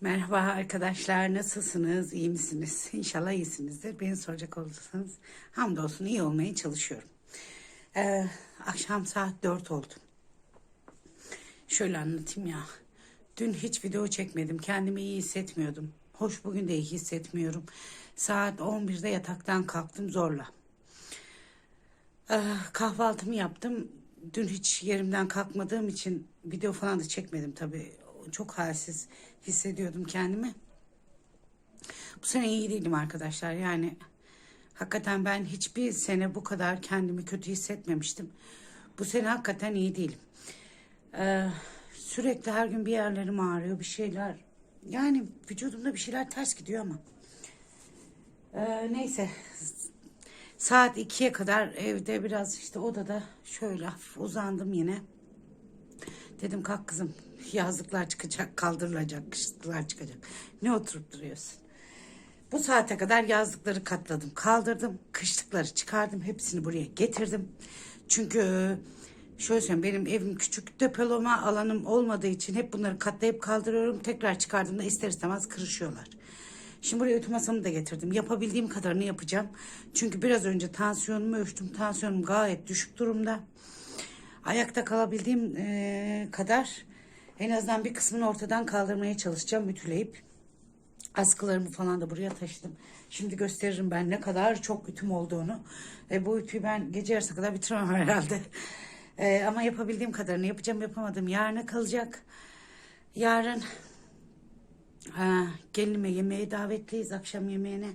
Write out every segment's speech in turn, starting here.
Merhaba arkadaşlar nasılsınız? İyi misiniz? İnşallah iyisinizdir. Beni soracak olursanız hamdolsun iyi olmaya çalışıyorum. Ee, akşam saat 4 oldu. Şöyle anlatayım ya. Dün hiç video çekmedim. Kendimi iyi hissetmiyordum. Hoş bugün de iyi hissetmiyorum. Saat 11'de yataktan kalktım zorla. Ee, kahvaltımı yaptım. Dün hiç yerimden kalkmadığım için video falan da çekmedim tabii. Çok halsiz hissediyordum kendimi. Bu sene iyi değilim arkadaşlar. Yani hakikaten ben hiçbir sene bu kadar kendimi kötü hissetmemiştim. Bu sene hakikaten iyi değilim. Ee, sürekli her gün bir yerlerim ağrıyor, bir şeyler. Yani vücudumda bir şeyler ters gidiyor ama. Ee, neyse Saat 2'ye kadar evde biraz işte odada şöyle uzandım yine. Dedim kalk kızım yazlıklar çıkacak kaldırılacak kışlıklar çıkacak. Ne oturup duruyorsun? Bu saate kadar yazlıkları katladım kaldırdım kışlıkları çıkardım hepsini buraya getirdim. Çünkü şöyle söyleyeyim benim evim küçük depolama alanım olmadığı için hep bunları katlayıp kaldırıyorum. Tekrar çıkardığımda ister istemez kırışıyorlar. Şimdi buraya ütü masamı da getirdim. Yapabildiğim kadarını yapacağım. Çünkü biraz önce tansiyonumu ölçtüm. Tansiyonum gayet düşük durumda. Ayakta kalabildiğim kadar en azından bir kısmını ortadan kaldırmaya çalışacağım ütüleyip. Askılarımı falan da buraya taşıdım. Şimdi gösteririm ben ne kadar çok ütüm olduğunu. E, bu ütüyü ben gece yarısı kadar bitiremem herhalde. E, ama yapabildiğim kadarını yapacağım. Yapamadım. Yarına kalacak. Yarın Ha, gelinime yemeğe davetliyiz akşam yemeğine.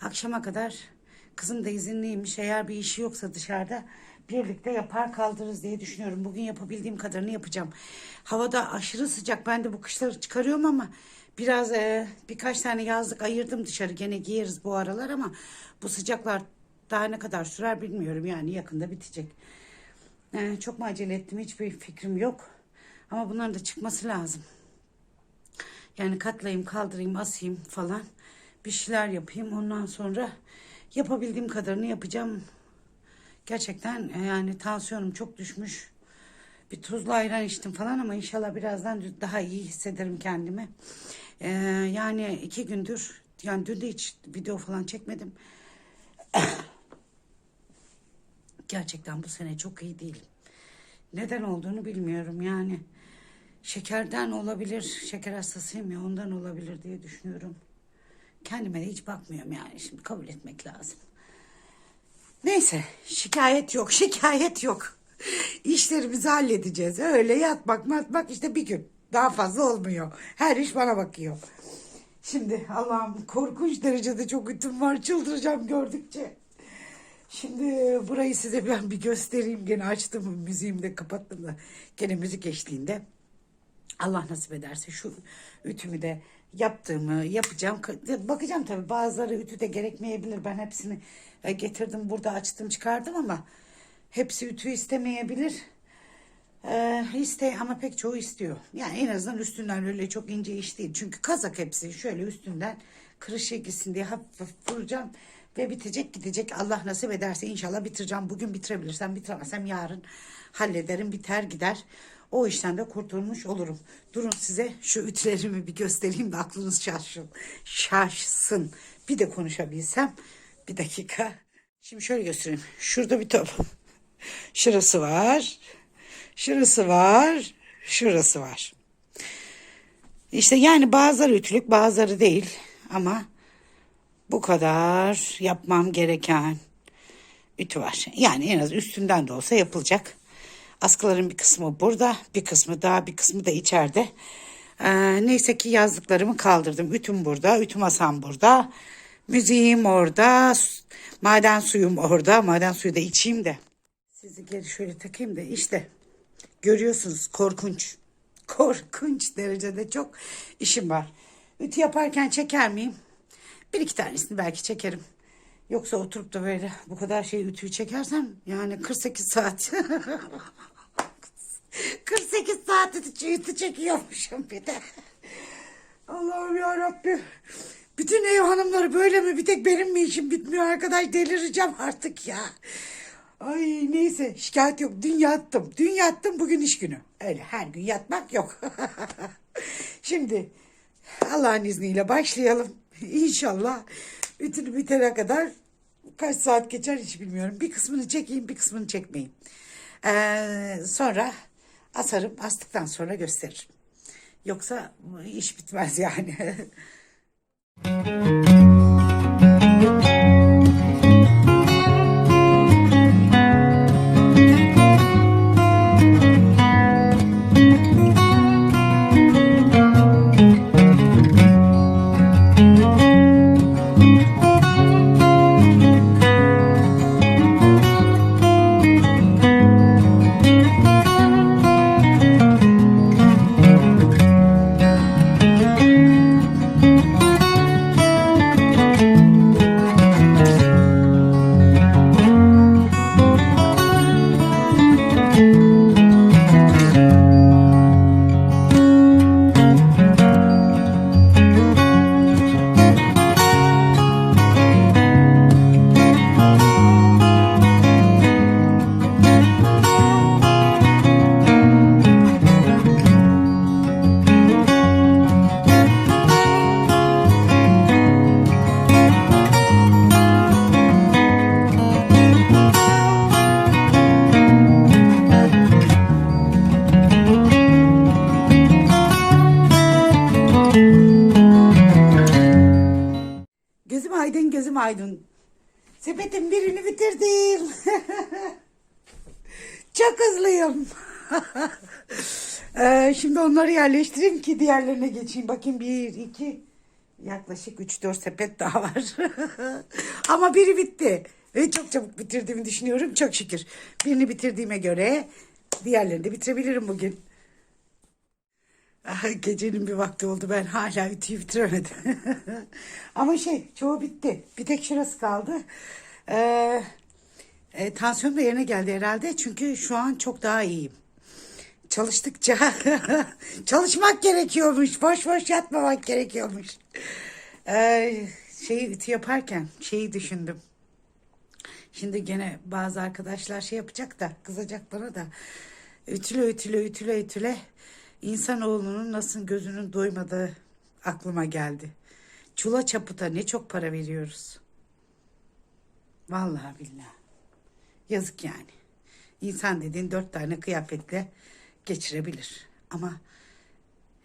Akşama kadar kızım da izinliymiş. Eğer bir işi yoksa dışarıda birlikte yapar kaldırırız diye düşünüyorum. Bugün yapabildiğim kadarını yapacağım. Havada aşırı sıcak. Ben de bu kışları çıkarıyorum ama biraz e, birkaç tane yazlık ayırdım dışarı. Gene giyeriz bu aralar ama bu sıcaklar daha ne kadar sürer bilmiyorum. Yani yakında bitecek. E, çok mu acele ettim hiçbir fikrim yok. Ama bunların da çıkması lazım. Yani katlayayım, kaldırayım, asayım falan. Bir şeyler yapayım. Ondan sonra yapabildiğim kadarını yapacağım. Gerçekten e, yani tansiyonum çok düşmüş. Bir tuzlu ayran içtim falan ama inşallah birazdan daha iyi hissederim kendimi. Ee, yani iki gündür yani dün de hiç video falan çekmedim. Gerçekten bu sene çok iyi değilim. Neden olduğunu bilmiyorum yani. Şekerden olabilir. Şeker hastasıyım ya ondan olabilir diye düşünüyorum. Kendime de hiç bakmıyorum yani şimdi kabul etmek lazım. Neyse şikayet yok şikayet yok. İşlerimizi halledeceğiz. Öyle yatmak matmak işte bir gün. Daha fazla olmuyor. Her iş bana bakıyor. Şimdi Allah'ım korkunç derecede çok ütüm var. Çıldıracağım gördükçe. Şimdi burayı size ben bir göstereyim. Gene açtım müziğimi de kapattım da. Gene müzik eşliğinde. Allah nasip ederse şu ütümü de yaptığımı yapacağım. Bakacağım tabii bazıları ütü de gerekmeyebilir. Ben hepsini e, getirdim burada açtım çıkardım ama hepsi ütü istemeyebilir. Ee, iste ama pek çoğu istiyor. Yani en azından üstünden öyle çok ince iş değil. Çünkü kazak hepsi şöyle üstünden kırışık gitsin diye hafif hafif vuracağım ve bitecek gidecek. Allah nasip ederse inşallah bitireceğim. Bugün bitirebilirsem bitiremezsem yarın hallederim biter gider. O işten de kurtulmuş olurum. Durun size şu ütülerimi bir göstereyim de aklınız şaşsın. Şaşsın. Bir de konuşabilsem. Bir dakika. Şimdi şöyle göstereyim. Şurada bir top. Şurası var. Şurası var. Şurası var. İşte yani bazıları ütülük bazıları değil. Ama bu kadar yapmam gereken ütü var. Yani en az üstünden de olsa yapılacak. Askıların bir kısmı burada, bir kısmı daha, bir kısmı da içeride. Ee, neyse ki yazdıklarımı kaldırdım. Ütüm burada, ütü masam burada. Müziğim orada, maden suyum orada. Maden suyu da içeyim de. Sizi geri şöyle takayım da işte görüyorsunuz korkunç. Korkunç derecede çok işim var. Ütü yaparken çeker miyim? Bir iki tanesini belki çekerim. Yoksa oturup da böyle bu kadar şey ütüyü çekersem yani 48 saat. 48 saat ütü çekiyormuşum bir de. Allah'ım ya Bütün ev hanımları böyle mi? Bir tek benim mi işim bitmiyor arkadaş? Delireceğim artık ya. Ay neyse şikayet yok. Dün yattım. Dün yattım bugün iş günü. Öyle her gün yatmak yok. Şimdi Allah'ın izniyle başlayalım. İnşallah ütünü bitene kadar kaç saat geçer hiç bilmiyorum. Bir kısmını çekeyim bir kısmını çekmeyeyim. Ee, sonra asarım astıktan sonra gösteririm. Yoksa iş bitmez yani. Gözüm aydın. Sepetin birini bitirdim. Çok hızlıyım. Ee, şimdi onları yerleştireyim ki diğerlerine geçeyim. Bakayım bir, iki, yaklaşık üç, dört sepet daha var. Ama biri bitti. Ve çok çabuk bitirdiğimi düşünüyorum. Çok şükür. Birini bitirdiğime göre diğerlerini de bitirebilirim bugün. Gecenin bir vakti oldu ben hala ütüyü bitiremedim. Ama şey çoğu bitti. Bir tek şurası kaldı. Ee, e, tansiyonum da yerine geldi herhalde. Çünkü şu an çok daha iyiyim. Çalıştıkça çalışmak gerekiyormuş. Boş boş yatmamak gerekiyormuş. Ee, şeyi ütü yaparken şeyi düşündüm. Şimdi gene bazı arkadaşlar şey yapacak da kızacak bana da ütüle ütüle ütüle ütüle insanoğlunun nasıl gözünün doymadığı aklıma geldi. Çula çaputa ne çok para veriyoruz. Vallahi billahi. Yazık yani. İnsan dediğin dört tane kıyafetle geçirebilir. Ama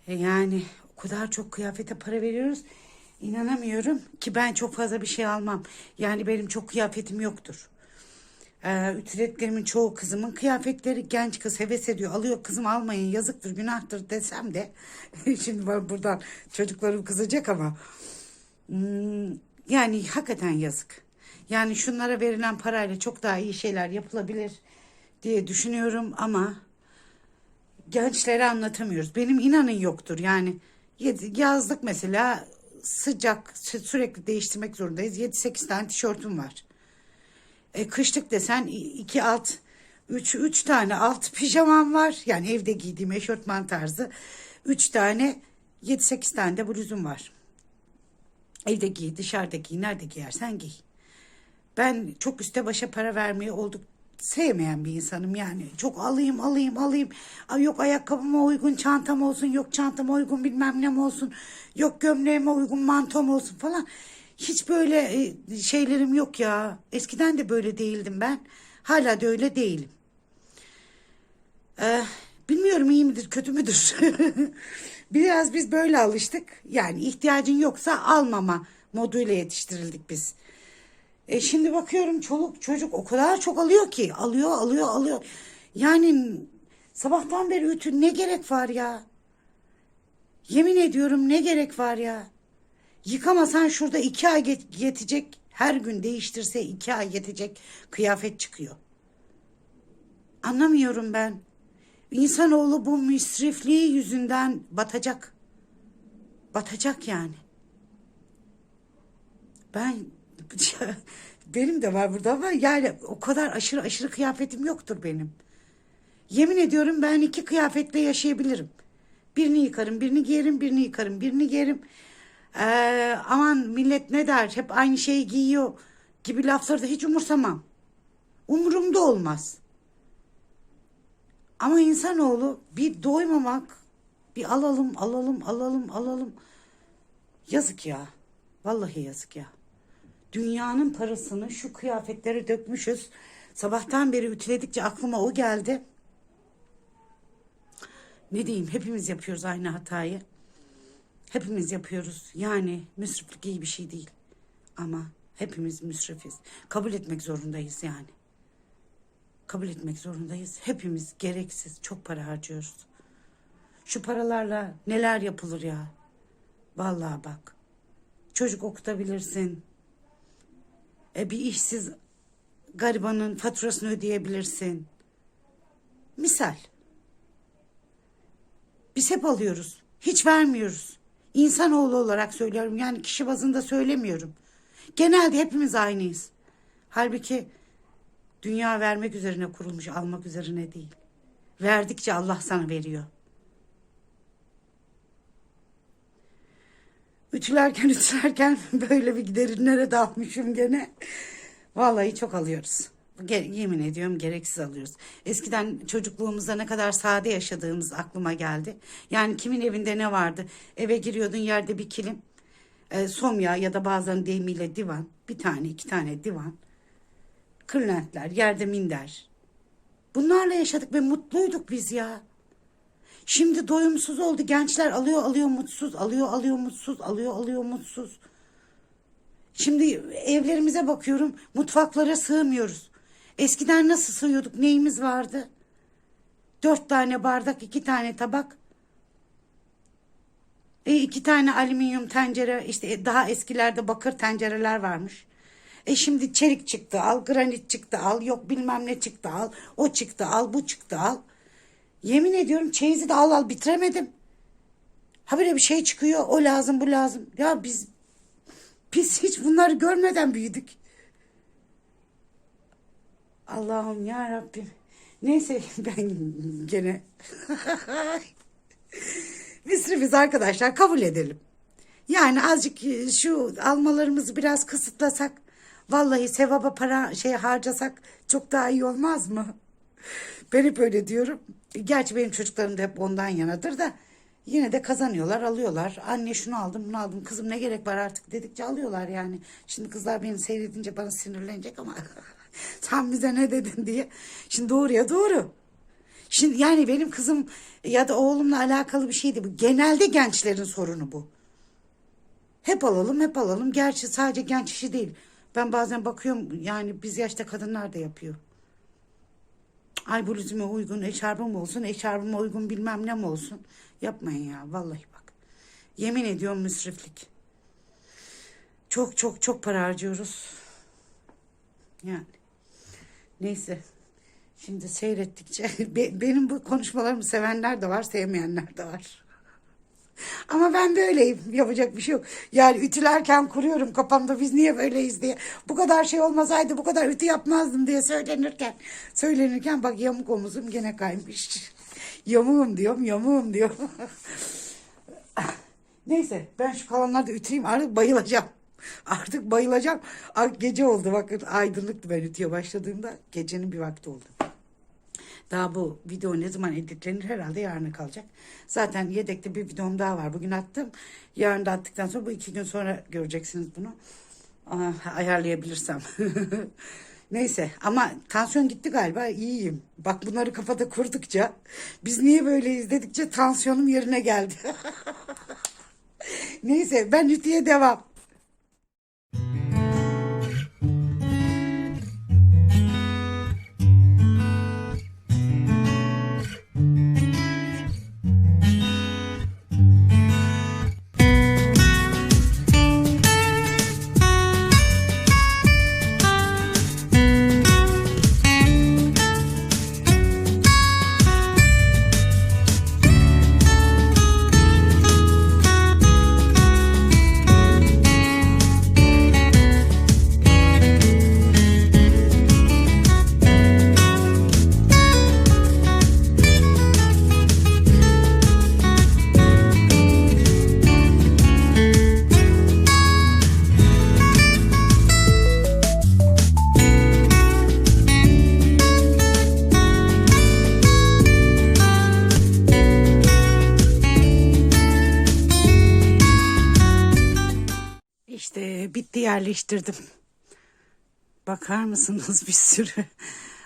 e yani o kadar çok kıyafete para veriyoruz. İnanamıyorum ki ben çok fazla bir şey almam. Yani benim çok kıyafetim yoktur. Ee, ütületlerimin çoğu kızımın kıyafetleri genç kız heves ediyor. Alıyor kızım almayın yazıktır günahtır desem de. Şimdi ben buradan çocuklarım kızacak ama. Hmm, yani hakikaten yazık. Yani şunlara verilen parayla çok daha iyi şeyler yapılabilir diye düşünüyorum ama gençlere anlatamıyoruz. Benim inanın yoktur yani yazlık mesela sıcak sü- sürekli değiştirmek zorundayız. 7-8 tane tişörtüm var. E, kışlık desen iki alt, üç, üç tane alt pijamam var. Yani evde giydiğim eşortman tarzı. Üç tane, yedi sekiz tane de bluzum var. Evde giy, dışarıda giy, nerede giyersen giy. Ben çok üste başa para vermeyi olduk sevmeyen bir insanım yani. Çok alayım alayım alayım. Ay yok ayakkabıma uygun çantam olsun. Yok çantama uygun bilmem ne olsun. Yok gömleğime uygun mantom olsun falan. Hiç böyle e, şeylerim yok ya. Eskiden de böyle değildim ben. Hala da öyle değilim. Ee, bilmiyorum iyi midir kötü müdür. Biraz biz böyle alıştık. Yani ihtiyacın yoksa almama moduyla yetiştirildik biz. E şimdi bakıyorum çoluk çocuk o kadar çok alıyor ki. Alıyor alıyor alıyor. Yani sabahtan beri ütü ne gerek var ya? Yemin ediyorum ne gerek var ya? Yıkamasan şurada iki ay yetecek her gün değiştirse iki ay yetecek kıyafet çıkıyor. Anlamıyorum ben. İnsanoğlu bu müsrifliği yüzünden batacak. Batacak yani. Ben benim de var burada ama yani o kadar aşırı aşırı kıyafetim yoktur benim. Yemin ediyorum ben iki kıyafetle yaşayabilirim. Birini yıkarım, birini giyerim, birini yıkarım, birini giyerim. Ee, aman millet ne der, hep aynı şeyi giyiyor gibi lafları da hiç umursamam. Umurumda olmaz. Ama insanoğlu bir doymamak, bir alalım, alalım, alalım, alalım. Yazık ya. Vallahi yazık ya. Dünyanın parasını şu kıyafetlere dökmüşüz. Sabahtan beri ütüledikçe aklıma o geldi. Ne diyeyim hepimiz yapıyoruz aynı hatayı. Hepimiz yapıyoruz. Yani müsriflik iyi bir şey değil. Ama hepimiz müsrifiz. Kabul etmek zorundayız yani. Kabul etmek zorundayız. Hepimiz gereksiz çok para harcıyoruz. Şu paralarla neler yapılır ya. Vallahi bak. Çocuk okutabilirsin. E bir işsiz garibanın faturasını ödeyebilirsin. Misal. Biz hep alıyoruz. Hiç vermiyoruz. İnsanoğlu olarak söylüyorum. Yani kişi bazında söylemiyorum. Genelde hepimiz aynıyız. Halbuki dünya vermek üzerine kurulmuş, almak üzerine değil. Verdikçe Allah sana veriyor. Ütülerken ütülerken böyle bir derinlere dalmışım gene. Vallahi çok alıyoruz. Yemin ediyorum gereksiz alıyoruz. Eskiden çocukluğumuzda ne kadar sade yaşadığımız aklıma geldi. Yani kimin evinde ne vardı? Eve giriyordun yerde bir kilim, e, somya ya da bazen deyimiyle divan. Bir tane iki tane divan. Kırlentler, yerde minder. Bunlarla yaşadık ve mutluyduk biz ya. Şimdi doyumsuz oldu. Gençler alıyor alıyor mutsuz, alıyor alıyor mutsuz, alıyor alıyor mutsuz. Şimdi evlerimize bakıyorum, mutfaklara sığmıyoruz. Eskiden nasıl sığıyorduk, neyimiz vardı? Dört tane bardak, iki tane tabak. E, iki tane alüminyum tencere, işte daha eskilerde bakır tencereler varmış. E şimdi çelik çıktı al, granit çıktı al, yok bilmem ne çıktı al, o çıktı al, bu çıktı al. Yemin ediyorum çeyizi de al al bitiremedim. Ha böyle bir şey çıkıyor, o lazım, bu lazım. Ya biz biz hiç bunları görmeden büyüdük. Allah'ım ya Rabbim. Neyse ben gene Misri biz arkadaşlar kabul edelim. Yani azıcık şu almalarımızı biraz kısıtlasak vallahi sevaba para şey harcasak çok daha iyi olmaz mı? Ben hep öyle diyorum. Gerçi benim çocuklarım da hep ondan yanadır da yine de kazanıyorlar, alıyorlar. Anne şunu aldım, bunu aldım. Kızım ne gerek var artık dedikçe alıyorlar yani. Şimdi kızlar beni seyredince bana sinirlenecek ama sen bize ne dedin diye. Şimdi doğru ya doğru. Şimdi yani benim kızım ya da oğlumla alakalı bir şeydi bu. Genelde gençlerin sorunu bu. Hep alalım, hep alalım. Gerçi sadece genç işi değil. Ben bazen bakıyorum yani biz yaşta kadınlar da yapıyor. Ay bluzuma uygun eşarbım olsun, eşarbıma uygun bilmem ne mi olsun. Yapmayın ya vallahi bak. Yemin ediyorum müsriflik. Çok çok çok para harcıyoruz. Yani. Neyse. Şimdi seyrettikçe be- benim bu konuşmalarımı sevenler de var, sevmeyenler de var. Ama ben de öyleyim. Yapacak bir şey yok. Yani ütülerken kuruyorum kafamda biz niye böyleyiz diye. Bu kadar şey olmasaydı bu kadar ütü yapmazdım diye söylenirken. Söylenirken bak yamuk omuzum gene kaymış. Yamuğum diyorum, yamuğum diyorum. Neyse ben şu kalanları da ütüleyeyim artık bayılacağım. Artık bayılacağım. Gece oldu bakın aydınlıktı ben ütüye başladığımda. Gecenin bir vakti oldu. Daha bu video ne zaman editlenir herhalde yarına kalacak. Zaten yedekte bir videom daha var. Bugün attım. Yarın da attıktan sonra bu iki gün sonra göreceksiniz bunu. Aa, ayarlayabilirsem. Neyse ama tansiyon gitti galiba iyiyim. Bak bunları kafada kurdukça biz niye böyleyiz dedikçe tansiyonum yerine geldi. Neyse ben ütüye devam. Buraya bitti yerleştirdim. Bakar mısınız bir sürü.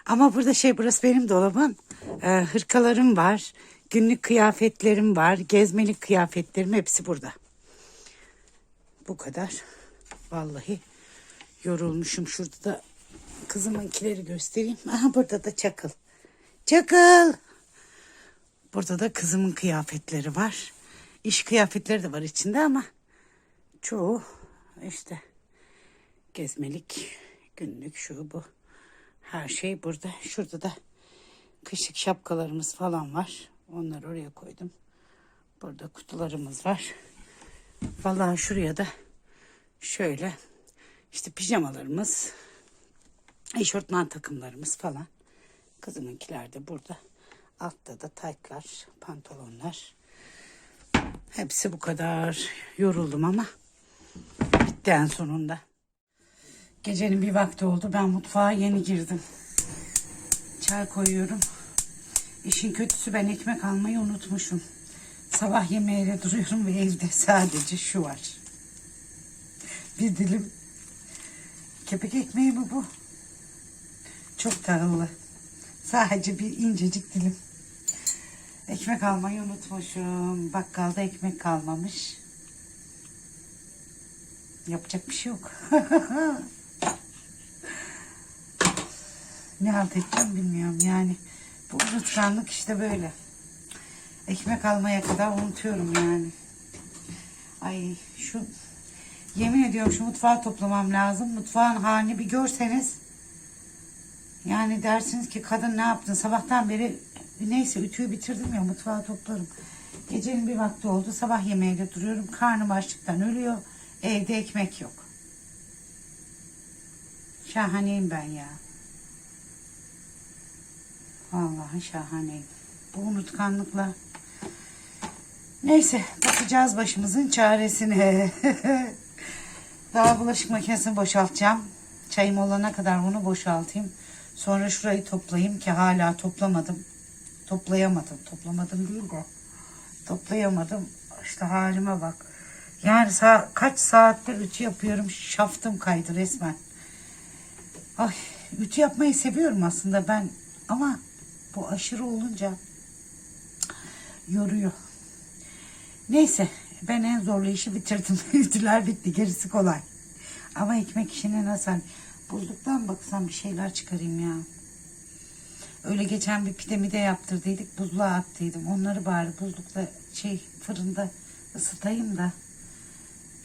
Ama burada şey burası benim dolabım. Ee, hırkalarım var. Günlük kıyafetlerim var. Gezmelik kıyafetlerim hepsi burada. Bu kadar. Vallahi yorulmuşum. Şurada da kızımınkileri göstereyim. Aha burada da çakıl. Çakıl. Burada da kızımın kıyafetleri var. İş kıyafetleri de var içinde ama çoğu işte gezmelik, günlük şu bu. Her şey burada. Şurada da kışlık şapkalarımız falan var. Onları oraya koydum. Burada kutularımız var. Vallahi şuraya da şöyle işte pijamalarımız, eşortman takımlarımız falan. Kızımınkiler de burada. Altta da taytlar, pantolonlar. Hepsi bu kadar. Yoruldum ama bitti en sonunda. Gecenin bir vakti oldu. Ben mutfağa yeni girdim. Çay koyuyorum. İşin kötüsü ben ekmek almayı unutmuşum. Sabah yemeğiyle duruyorum ve evde sadece şu var. Bir dilim kepek ekmeği mi bu? Çok tahıllı. Sadece bir incecik dilim. Ekmek almayı unutmuşum. Bakkalda ekmek kalmamış. Yapacak bir şey yok. ne halt edeceğim bilmiyorum yani. Bu unutkanlık işte böyle. Ekmek almaya kadar unutuyorum yani. Ay şu yemin ediyorum şu mutfağı toplamam lazım. Mutfağın halini bir görseniz yani dersiniz ki kadın ne yaptın? Sabahtan beri neyse ütüyü bitirdim ya mutfağı toplarım. Gecenin bir vakti oldu. Sabah yemeğiyle duruyorum. Karnım açlıktan ölüyor. Evde ekmek yok. Şahaneyim ben ya. Vallahi şahaneyim. Bu unutkanlıkla. Neyse bakacağız başımızın çaresine. Daha bulaşık makinesini boşaltacağım. Çayım olana kadar onu boşaltayım. Sonra şurayı toplayayım ki hala toplamadım. Toplayamadım. Toplamadım değil de. Toplayamadım. İşte halime bak. Yani sa kaç saattir ütü yapıyorum. Şaftım kaydı resmen. Ay ütü yapmayı seviyorum aslında ben. Ama bu aşırı olunca yoruyor. Neyse ben en zorlu işi bitirdim. Ütüler bitti. Gerisi kolay. Ama ekmek işine nasıl? Buzluktan baksam bir şeyler çıkarayım ya. Öyle geçen bir pidemi de yaptırdıydık. Buzluğa attıydım. Onları bari buzlukta şey fırında ısıtayım da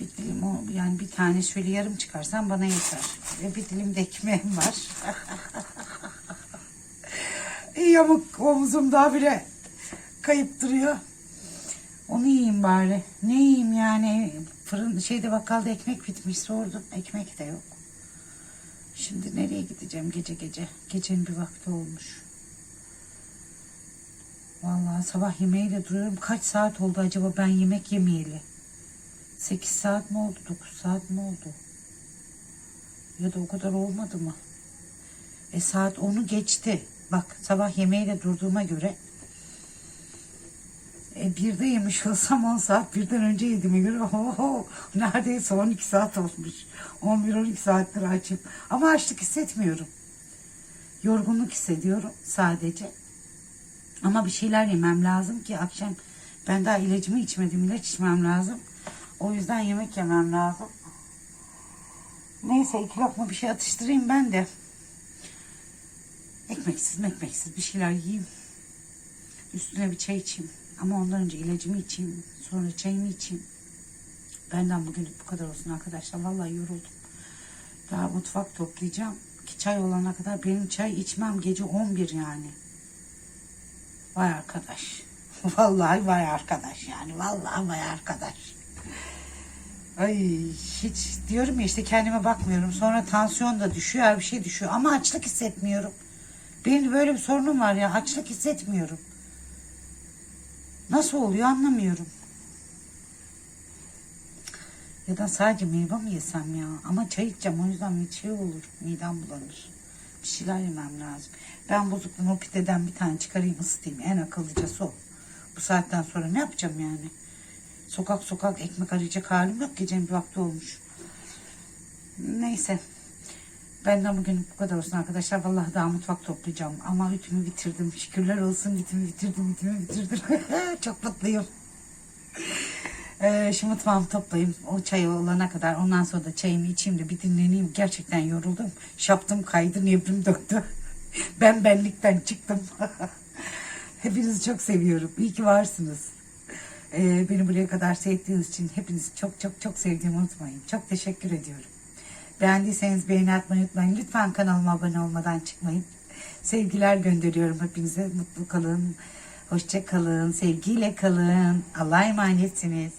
bir dilim o yani bir tane şöyle yarım çıkarsam bana yeter. Ve bir dilim de ekmeğim var. Yamuk omzum daha bile kayıp duruyor. Onu yiyeyim bari. Ne yiyeyim yani? Fırın şeyde bakkalda ekmek bitmiş sordum. Ekmek de yok. Şimdi nereye gideceğim gece gece? Gecenin bir vakti olmuş. Vallahi sabah yemeğiyle duruyorum. Kaç saat oldu acaba ben yemek yemeyeli? 8 saat mi oldu? 9 saat mi oldu? Ya da o kadar olmadı mı? E saat 10'u geçti. Bak sabah yemeğiyle durduğuma göre e, birde yemiş olsam 10 saat birden önce yediğime göre oho, neredeyse 12 saat olmuş. 11-12 saattir açım. Ama açlık hissetmiyorum. Yorgunluk hissediyorum sadece. Ama bir şeyler yemem lazım ki akşam ben daha ilacımı içmedim. ilaç içmem lazım. O yüzden yemek yemem lazım. Neyse iki lokma bir şey atıştırayım ben de. Ekmeksiz ekmeksiz bir şeyler yiyeyim. Üstüne bir çay içeyim. Ama ondan önce ilacımı içeyim. Sonra çayımı içeyim. Benden bugünlük bu kadar olsun arkadaşlar. Vallahi yoruldum. Daha mutfak toplayacağım. Ki çay olana kadar benim çay içmem gece 11 yani. Vay arkadaş. Vallahi vay arkadaş yani. Vallahi vay arkadaş. Ay hiç diyorum ya işte kendime bakmıyorum. Sonra tansiyon da düşüyor, her bir şey düşüyor. Ama açlık hissetmiyorum. Benim böyle bir sorunum var ya. Açlık hissetmiyorum. Nasıl oluyor anlamıyorum. Ya da sadece meyve mi yesem ya? Ama çay içeceğim o yüzden bir şey olur. Midem bulanır. Bir şeyler yemem lazım. Ben bozukluğun o pideden bir tane çıkarayım ısıtayım. En akıllıcası o. Bu saatten sonra ne yapacağım yani? Sokak sokak ekmek arayacak halim yok. Gecenin bir vakti olmuş. Neyse. Benden bugün bu kadar olsun arkadaşlar. Vallahi daha mutfak toplayacağım. Ama ütümü bitirdim. Şükürler olsun ütümü bitirdim, ütümü bitirdim. Çok mutluyum. Ee, şu mutfağımı toplayayım. O çay olana kadar. Ondan sonra da çayımı içeyim de bir dinleneyim. Gerçekten yoruldum. Şaptım kaydı, nebrim döktü. ben benlikten çıktım. Hepinizi çok seviyorum. İyi ki varsınız. Ee, beni buraya kadar seyrettiğiniz için hepinizi çok çok çok sevdiğimi unutmayın. Çok teşekkür ediyorum. Beğendiyseniz beğeni atmayı unutmayın. Lütfen kanalıma abone olmadan çıkmayın. Sevgiler gönderiyorum hepinize. Mutlu kalın. Hoşça kalın. Sevgiyle kalın. Allah'a emanetsiniz.